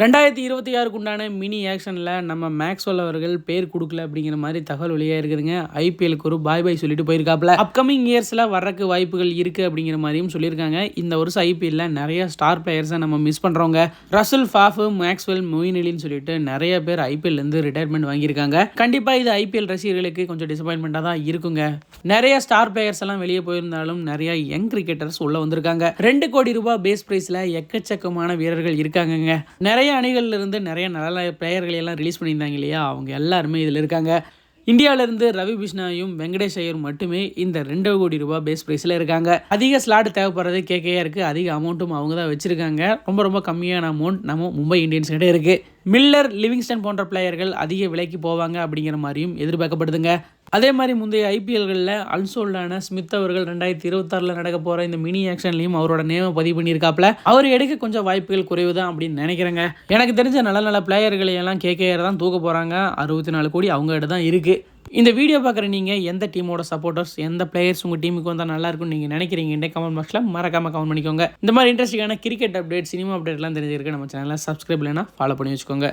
ரெண்டாயிரத்தி இருபத்தி ஆறுக்கு உண்டான மினி ஆக்ஷனில் நம்ம மேக்ஸ்வெல் அவர்கள் பேர் கொடுக்கல அப்படிங்கிற மாதிரி தகவல் வெளியாக இருக்குதுங்க. ஐபிஎலுக்கு ஒரு பாய் பாய் சொல்லிட்டு போயிருக்காப்ல அப்கமிங் இயர்ஸில் வர்றக்கு வாய்ப்புகள் இருக்குது அப்படிங்கிற மாதிரியும் சொல்லியிருக்காங்க. இந்த வருஷம் ஐபிஎல்ல நிறைய ஸ்டார் பிளேயர்ஸை நம்ம மிஸ் பண்ணுறோங்க ரசல் ஃபாஃபு மேக்ஸ்வெல் மொயின் அலின்னு சொல்லிட்டு நிறைய பேர் ஐபிஎல்லேருந்து ரிட்டையர்மெண்ட் வாங்கியிருக்காங்க. கண்டிப்பாக இது ஐபிஎல் ரசிகர்களுக்கு கொஞ்சம் டிசப்பாயின்மெண்ட்டாக தான் இருக்குங்க. நிறைய ஸ்டார் பிளேயர்ஸ் எல்லாம் வெளியே போயிருந்தாலும் நிறைய யங் கிரிக்கெட்டர்ஸ் உள்ளே வந்திருக்காங்க. ரெண்டு கோடி ரூபாய் பேஸ் பிரைஸில் எக்கச்சக்கமான வீரர்கள் இருக்காங்கங்க. நிறைய அணிகள்ல இருந்து நிறைய நல்ல பிளேயர்களை எல்லாம் ரிலீஸ் பண்ணியிருந்தாங்க இல்லையா? அவங்க எல்லாருமே இதில் இருக்காங்க. இந்தியாவிலேருந்து ரவி பிஷ்ணாயும் வெங்கடேஷ் ஐயர் மட்டுமே இந்த ரெண்டு கோடி ரூபாய் பேஸ் ப்ரைஸில் இருக்காங்க. அதிக ஸ்லாட் தேவைப்படுறது கேக்கையா இருக்குது அதிக அமௌண்ட்டும் அவங்க தான் வச்சுருக்காங்க. ரொம்ப ரொம்ப கம்மியான அமௌண்ட் நம்ம மும்பை இந்தியன்ஸ் கிட்டே இருக்குது மில்லர் லிவிங்ஸ்டன் போன்ற பிளேயர்கள் அதிக விலைக்கு போவாங்க அப்படிங்கிற மாதிரியும் எதிர்பார்க்கப்படுதுங்க. அதே மாதிரி முந்தைய ஐபிஎல்களில் அல்சோல்டான ஸ்மித் அவர்கள் ரெண்டாயிரத்தி இருபத்தாறில் நடக்க போகிற இந்த மினி ஆக்ஷன்லையும் அவரோட நேமை பதிவு பண்ணியிருக்காப்ல. அவர் எடுக்க கொஞ்சம் வாய்ப்புகள் குறைவு தான் அப்படின்னு நினைக்கிறேங்க. எனக்கு தெரிஞ்ச நல்ல நல்ல பிளேயர்களை எல்லாம் கேகேஆர் தான் தூக்க போகிறாங்க அறுபத்தி நாலு கோடி அவங்க கிட்ட தான் இருக்குது இந்த வீடியோ பார்க்குற நீங்கள் எந்த டீமோட சப்போர்ட்டர்ஸ் எந்த பிளேயர்ஸ் உங்கள் டீமுக்கு வந்தால் நல்லா இருக்கும்னு நீங்கள் நினைக்கிறீங்க இந்த கமெண்ட் பாக்ஸில் மறக்காமல் கமெண்ட் பண்ணிக்கோங்க. இந்த மாதிரி இன்ட்ரெஸ்டிங்கான கிரிக்கெட் அப்டேட் சினிமா அப்டேட்லாம் தெரிஞ்சிருக்கு நம்ம சேனலில் சப்ஸ்கிரைப் இல்லைனா ஃபாலோ பண்ணி வச்சுக்கோங்க.